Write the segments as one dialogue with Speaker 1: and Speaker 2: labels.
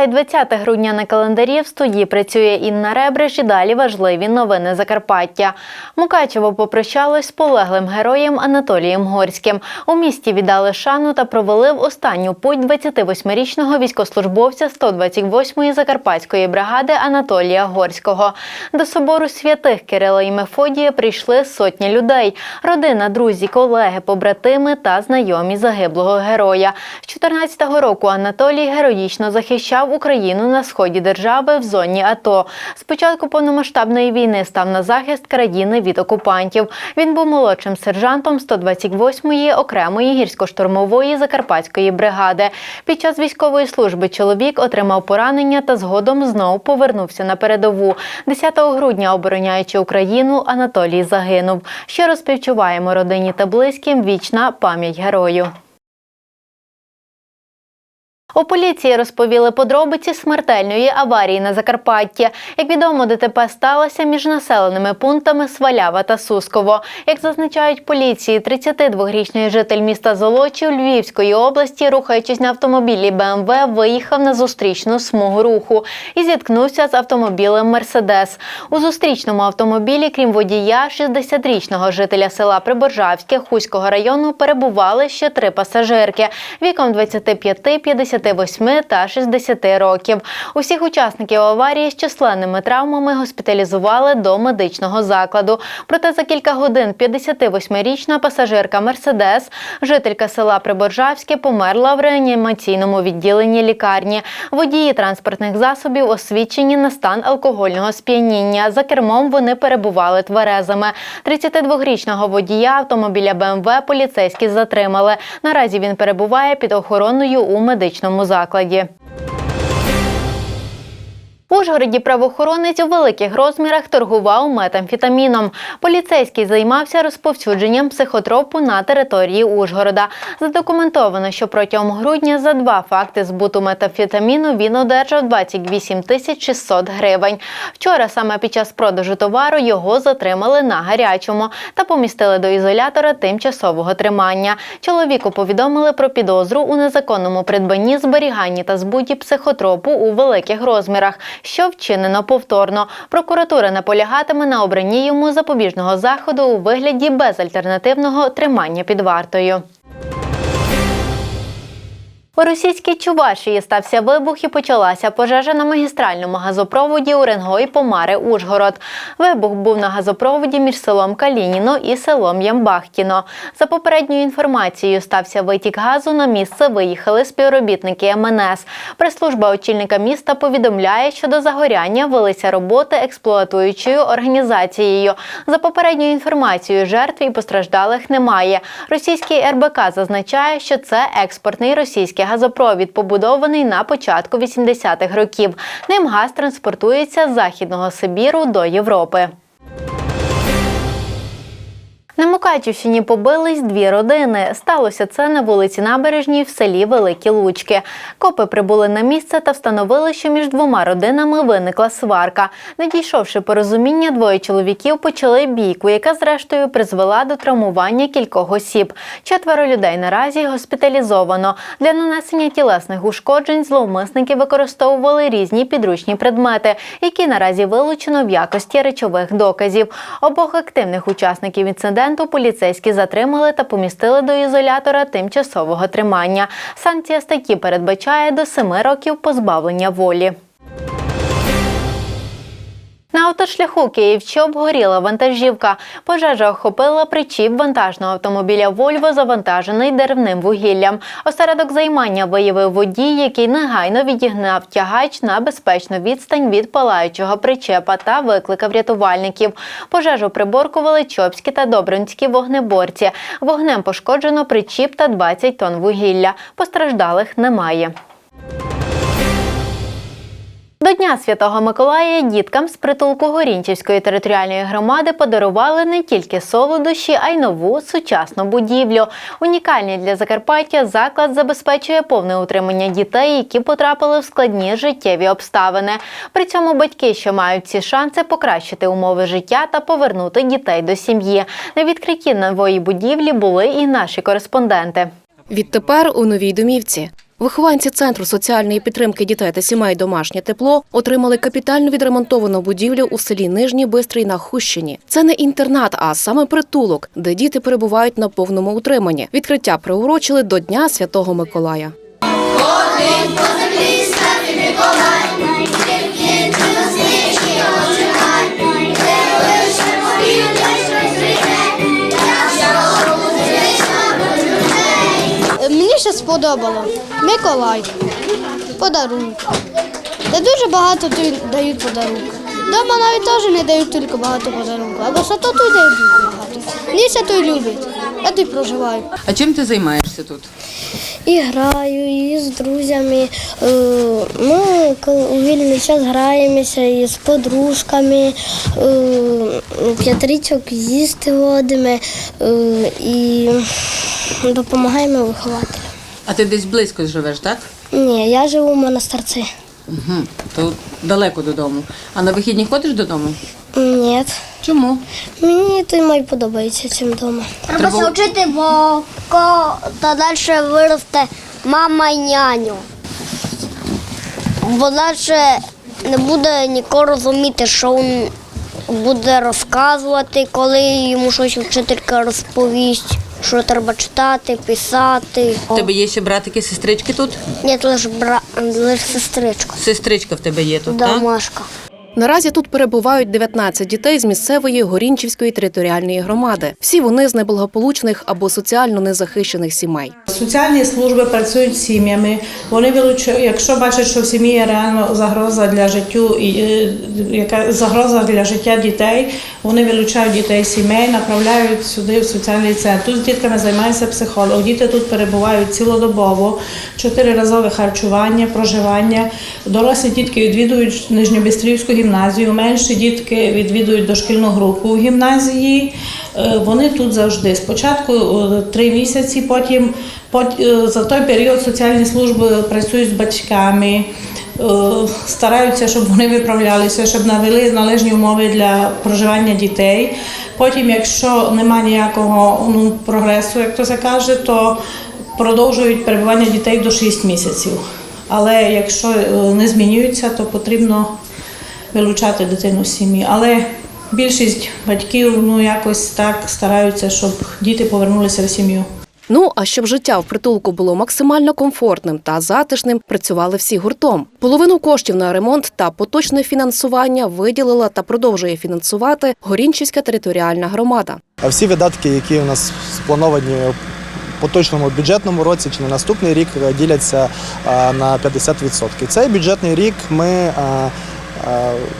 Speaker 1: Вітаю 20 грудня на календарі. В студії працює Інна Ребриш і далі важливі новини Закарпаття. Мукачево попрощалось з полеглим героєм Анатолієм Горським. У місті віддали шану та провели в останню путь 28-річного військовослужбовця 128-ї Закарпатської бригади Анатолія Горського. До собору святих Кирила і Мефодія прийшли сотні людей: родина, друзі, колеги, побратими та знайомі загиблого героя. З 14-го року Анатолій героїчно захищав Україну на сході держави в зоні АТО. З початку повномасштабної війни став на захист країни від окупантів. Він був молодшим сержантом 128-ї окремої гірсько-штурмової закарпатської бригади. Під час військової служби чоловік отримав поранення та згодом знову повернувся на передову. 10 грудня, обороняючи Україну, Анатолій загинув. Щиро співчуваємо родині та близьким. Вічна пам'ять герою. У поліції розповіли подробиці смертельної аварії на Закарпатті. Як відомо, ДТП сталося між населеними пунктами Свалява та Сусково. Як зазначають поліції, 32-річний житель міста Золочів Львівської області, рухаючись на автомобілі БМВ, виїхав на зустрічну смугу руху і зіткнувся з автомобілем Мерседес. У зустрічному автомобілі, крім водія, 60-річного жителя села Приборжавське Хуського району перебували ще три пасажирки віком 25, 50 58 та 60 років. Усіх учасників аварії з численними травмами госпіталізували до медичного закладу. Проте за кілька годин 58-річна пасажирка Мерседес, жителька села Приборжавське, померла в реанімаційному відділенні лікарні. Водії транспортних засобів освідчені на стан алкогольного сп'яніння. За кермом вони перебували тверезими. 32-річного водія автомобіля БМВ поліцейські затримали. Наразі він перебуває під охороною у медичному закладі. Ужгороді правоохоронець у великих розмірах торгував метамфетаміном. Поліцейський займався розповсюдженням психотропу на території Ужгорода. Задокументовано, що протягом грудня за два факти збуту метамфетаміну він одержав 28 тисяч 600 гривень. Вчора саме під час продажу товару його затримали на гарячому та помістили до ізолятора тимчасового тримання. Чоловіку повідомили про підозру у незаконному придбанні, зберіганні та збуті психотропу у великих розмірах що вчинено повторно. Прокуратура наполягатиме на обранні йому запобіжного заходу у вигляді безальтернативного тримання під вартою. У російській Чувашії стався вибух і почалася пожежа на магістральному газопроводі Уренгой Помари Ужгород. Вибух був на газопроводі між селом Калініно і селом Ямбахтіно. За попередньою інформацією, стався витік газу. На місце виїхали співробітники МНС. Прес-служба очільника міста повідомляє, що до загоряння велися роботи експлуатуючою організацією. За попередньою інформацією, жертв і постраждалих немає. Російський РБК зазначає, що це експортний російський газопровід, побудований на початку 80-х років. Ним газ транспортується з Західного Сибіру до Європи. На Мукачівщині побились дві родини. Сталося це на вулиці Набережній в селі Великі Лучки. Копи прибули на місце та встановили, що між двома родинами виникла сварка. Не дійшовши порозуміння, двоє чоловіків почали бійку, яка зрештою призвела до травмування кількох осіб. Четверо людей наразі госпіталізовано. Для нанесення тілесних ушкоджень зловмисники використовували різні підручні предмети, які наразі вилучено в якості речових доказів. Обох активних учасників інциденту поліцейські затримали та помістили до ізолятора тимчасового тримання. Санкція статті передбачає до семи років позбавлення волі. На автошляху Київ обгоріла вантажівка. Пожежа охопила причіп вантажного автомобіля Вольво, завантажений деревним вугіллям. Осередок займання виявив водій, який негайно відігнав тягач на безпечну відстань від палаючого причепа та викликав рятувальників. Пожежу приборкували чопські та добринські вогнеборці. Вогнем пошкоджено причіп та 20 тонн вугілля. Постраждалих немає. До Дня Святого Миколая діткам з притулку Горінчівської територіальної громади подарували не тільки солодощі, а й нову сучасну будівлю. Унікальний для Закарпаття заклад забезпечує повне утримання дітей, які потрапили в складні життєві обставини. При цьому батьки, що мають ці шанси покращити умови життя та повернути дітей до сім'ї. На відкритті нової будівлі були і наші кореспонденти.
Speaker 2: Відтепер у новій домівці. Вихованці центру соціальної підтримки дітей та сімей домашнє тепло отримали капітально відремонтовану будівлю у селі Нижній Бистрий на Хущині. Це не інтернат, а саме притулок, де діти перебувають на повному утриманні. Відкриття приурочили до Дня Святого Миколая.
Speaker 3: Ще сподобало Миколай, подарунок. Де дуже багато дають- дають подарунок. Дома навіть теж не дають тільки багато подарунків, або що тут дають багато. Мені той любить. Я тут проживаю.
Speaker 4: А чим ти займаєшся тут?
Speaker 3: І граю, і з друзями. Е, Ми коли у вільний час граємося і з подружками, е, п'ятричок їсти водимо е, і допомагаємо вихователям.
Speaker 4: А ти десь близько живеш, так?
Speaker 3: Ні, я живу в монастирці.
Speaker 4: Угу. То далеко додому. А на вихідні ходиш додому?
Speaker 3: Ні.
Speaker 4: Чому?
Speaker 3: Мені той май подобається чим вдома.
Speaker 5: Треба
Speaker 4: Треба-
Speaker 5: вчити, бо та далі виросте мама й няню. Бо далі не буде нікого розуміти, що він буде розказувати, коли йому щось вчителька розповість, що треба читати, писати.
Speaker 4: У тебе є ще братики, сестрички тут?
Speaker 5: Ні, тут лише бра... лише сестричка,
Speaker 4: Сестричка в тебе є тут, так?
Speaker 5: домашка.
Speaker 2: Наразі тут перебувають 19 дітей з місцевої Горінчівської територіальної громади. Всі вони з неблагополучних або соціально незахищених сімей.
Speaker 6: Соціальні служби працюють з сім'ями. Вони вилучають, якщо бачать, що в сім'ї є реально загроза для життю і е, яка загроза для життя дітей, вони вилучають дітей сімей, направляють сюди в соціальний центр. Тут з дітками займається психолог. Діти тут перебувають цілодобово, чотириразове харчування, проживання. Дорослі дітки відвідують Нижньобістрівську гімназію, менші дітки відвідують дошкільну групу в гімназії. Е, Вони тут завжди. Спочатку е, три місяці, потім пот- е, за той період соціальні служби працюють з батьками, стараються, щоб вони виправлялися, щоб навели належні умови для проживання дітей. Потім, якщо немає ніякого ну, прогресу, як то це каже, то продовжують перебування дітей до 6 місяців. Але якщо е, не змінюються, то потрібно вилучати дитину з сім'ї. Але більшість батьків ну якось так стараються, щоб діти повернулися в сім'ю.
Speaker 2: Ну а щоб життя в притулку було максимально комфортним та затишним, працювали всі гуртом. Половину коштів на ремонт та поточне фінансування виділила та продовжує фінансувати Горінчівська територіальна громада.
Speaker 7: А всі видатки, які у нас сплановані поточному бюджетному році чи на наступний рік, е, діляться е, на 50%. Цей бюджетний рік ми, е,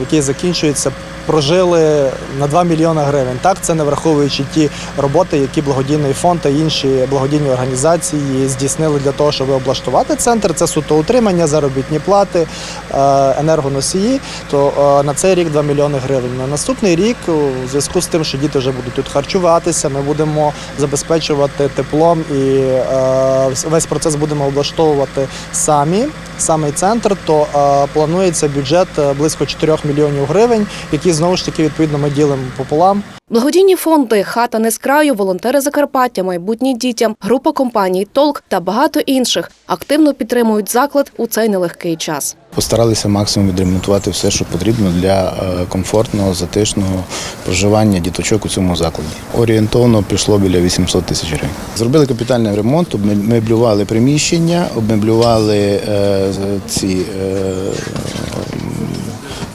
Speaker 7: який закінчується, прожили на 2 мільйони гривень. Так, це не враховуючи ті роботи, які благодійний фонд та інші благодійні організації здійснили для того, щоб облаштувати центр. Це суто утримання, заробітні плати, е, енергоносії. То е, на цей рік 2 мільйони гривень. На наступний рік, у зв'язку з тим, що діти вже будуть тут харчуватися, ми будемо забезпечувати теплом і е, весь процес будемо облаштовувати самі. Самий центр, то планується бюджет близько 4 мільйонів гривень, які знову ж таки відповідно ми ділимо пополам.
Speaker 2: Благодійні фонди Хата не з краю, волонтери Закарпаття, майбутні дітям, група компаній Толк та багато інших активно підтримують заклад у цей нелегкий час.
Speaker 8: Постаралися максимум відремонтувати все, що потрібно для е, комфортного, затишного проживання діточок у цьому закладі. Орієнтовно пішло біля 800 тисяч гривень. Зробили капітальний ремонт, обмеблювали приміщення, обмеблювали е, ці е,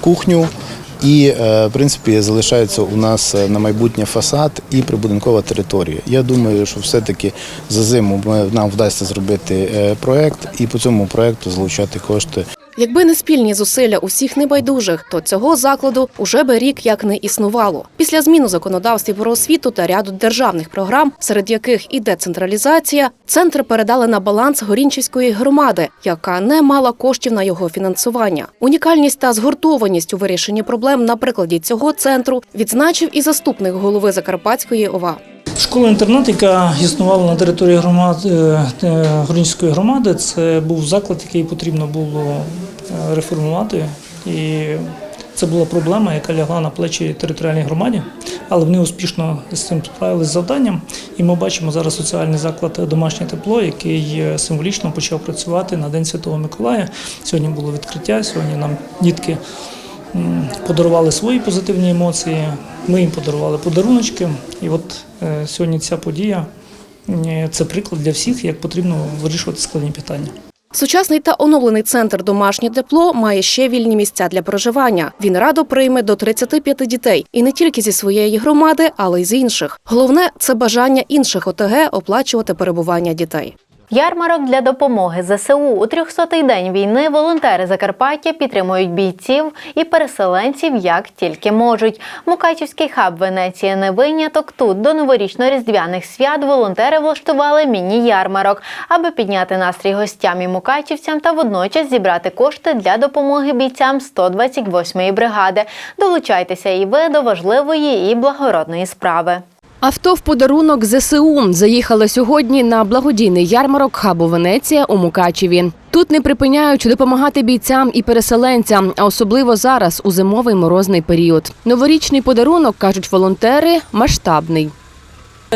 Speaker 8: кухню. І, е, в принципі, залишається у нас е, на майбутнє фасад і прибудинкова територія. Я думаю, що все-таки за зиму нам вдасться зробити проєкт проект і по цьому проекту залучати кошти
Speaker 2: Якби не спільні зусилля усіх небайдужих, то цього закладу уже би рік як не існувало. Після змін у законодавстві про освіту та ряду державних програм, серед яких і децентралізація, центр передали на баланс Горінчівської громади, яка не мала коштів на його фінансування. Унікальність та згуртованість у вирішенні проблем на прикладі цього центру відзначив і заступник голови Закарпатської ОВА.
Speaker 9: Школа-інтернат, яка існувала на території громад, е, е, Горінської громади, це був заклад, який потрібно було реформувати. І Це була проблема, яка лягла на плечі територіальній громаді, але вони успішно з цим справилися з завданням. І ми бачимо зараз соціальний заклад домашнє тепло, який е, символічно почав працювати на День Святого Миколая. Сьогодні було відкриття. Сьогодні нам дітки подарували свої позитивні емоції. Ми їм подарували подаруночки. І от е, сьогодні ця подія е, це приклад для всіх, як потрібно вирішувати складні питання.
Speaker 2: Сучасний та оновлений центр домашнє тепло має ще вільні місця для проживання. Він радо прийме до 35 дітей і не тільки зі своєї громади, але й з інших. Головне це бажання інших ОТГ оплачувати перебування дітей.
Speaker 1: Ярмарок для допомоги ЗСУ у 300-й день війни волонтери Закарпаття підтримують бійців і переселенців як тільки можуть. Мукачівський хаб Венеція не виняток. Тут до новорічно-різдвяних свят волонтери влаштували міні-ярмарок, аби підняти настрій гостям і мукачівцям та водночас зібрати кошти для допомоги бійцям 128-ї бригади. Долучайтеся і ви до важливої і благородної справи.
Speaker 10: Авто в подарунок ЗСУ заїхали сьогодні на благодійний ярмарок хабу Венеція у Мукачеві. Тут не припиняють допомагати бійцям і переселенцям, а особливо зараз у зимовий морозний період. Новорічний подарунок кажуть волонтери масштабний.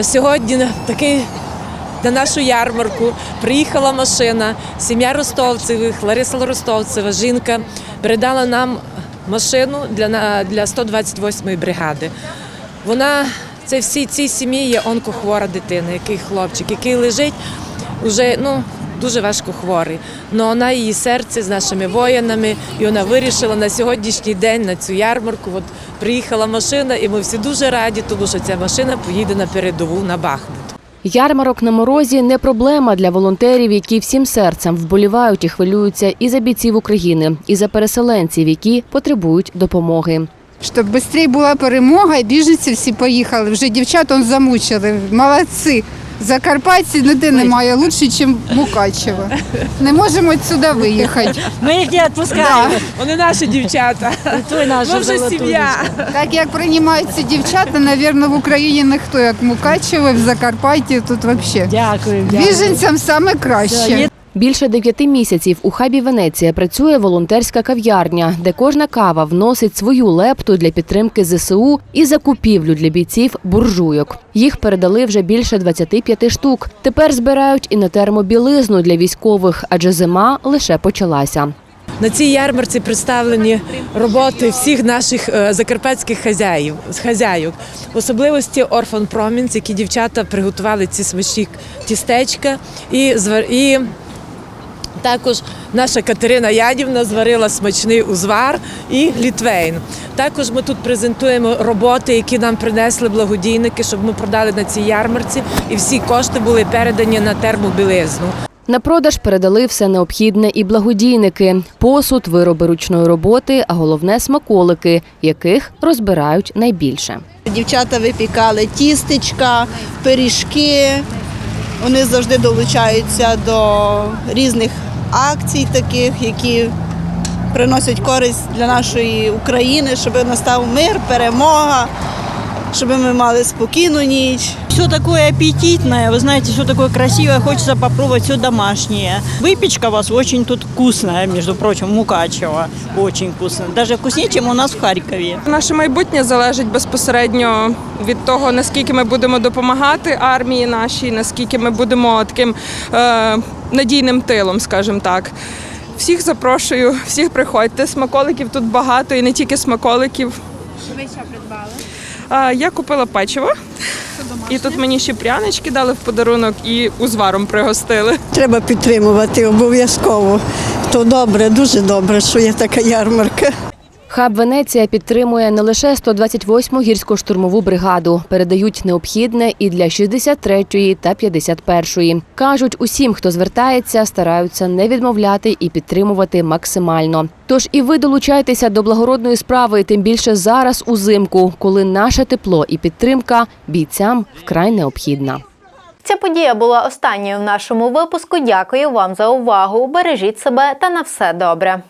Speaker 11: Сьогодні такий на нашу ярмарку приїхала машина, сім'я Ростовцевих, Лариса Ростовцева, жінка передала нам машину для, для 128-ї бригади. Вона це всі цій сім'ї є онкохвора дитина, який хлопчик, який лежить уже ну. Дуже важко хворий, але вона її серце з нашими воїнами, і вона вирішила на сьогоднішній день на цю ярмарку. От приїхала машина, і ми всі дуже раді, тому що ця машина поїде на передову на Бахмут.
Speaker 10: Ярмарок на морозі не проблема для волонтерів, які всім серцем вболівають і хвилюються і за бійців України, і за переселенців, які потребують допомоги.
Speaker 12: Щоб швидше була перемога, і біженці всі поїхали. Вже дівчат он замучили. Молодці. Закарпатці ніде немає лучше, ніж Мукачево. Не можемо сюди виїхати.
Speaker 11: Ми їх не відпускаємо. Вони наші дівчата. Ми вже сім'я.
Speaker 12: Так як приймаються дівчата, мабуть, в Україні ніхто, як Мукачево, в Закарпатті, тут взагалі.
Speaker 11: Дякую.
Speaker 12: Біженцям саме краще.
Speaker 10: Більше дев'яти місяців у хабі Венеція працює волонтерська кав'ярня, де кожна кава вносить свою лепту для підтримки ЗСУ і закупівлю для бійців буржуйок. Їх передали вже більше 25 штук. Тепер збирають і на термобілизну для військових, адже зима лише почалася.
Speaker 11: На цій ярмарці представлені роботи всіх наших е, закарпатських хазяїв, хазяїв. В особливості Орфан Промінс, які дівчата приготували ці смачні тістечка і і також наша Катерина Ядівна зварила смачний узвар і літвейн. Також ми тут презентуємо роботи, які нам принесли благодійники, щоб ми продали на цій ярмарці, і всі кошти були передані на термобілизну.
Speaker 10: На продаж передали все необхідне і благодійники: посуд, вироби ручної роботи, а головне смаколики, яких розбирають найбільше.
Speaker 13: Дівчата випікали тістечка, пиріжки. Вони завжди долучаються до різних акцій, таких, які приносять користь для нашої України, щоб настав мир, перемога, щоб ми мали спокійну ніч.
Speaker 14: Все такое аппетитное, вы знаете, все такое красивое, хочется попробовать все домашнее. Выпечка у вас очень тут вкусная, между прочим, в Мукачево. Очень вкусная. Даже вкуснее, чем у нас в Харькове.
Speaker 15: Наше майбутнє залежить безпосередньо від того, наскільки ми будемо допомагати армії нашій, наскільки ми будемо таким е, надійним тилом, скажімо так. Всіх запрошую, всіх приходьте. Смаколиків тут багато і не тільки смаколиків. Ви що придбали? Я купила печиво. І тут мені ще прянички дали в подарунок і узваром пригостили.
Speaker 13: Треба підтримувати обов'язково. То добре, дуже добре, що є така ярмарка.
Speaker 10: Хаб Венеція підтримує не лише 128-му гірсько-штурмову бригаду, передають необхідне і для 63-ї та 51-ї. Кажуть, усім, хто звертається, стараються не відмовляти і підтримувати максимально. Тож і ви долучайтеся до благородної справи, тим більше зараз узимку, коли наше тепло і підтримка бійцям вкрай необхідна.
Speaker 1: Ця подія була останньою в нашому випуску. Дякую вам за увагу. Бережіть себе та на все добре.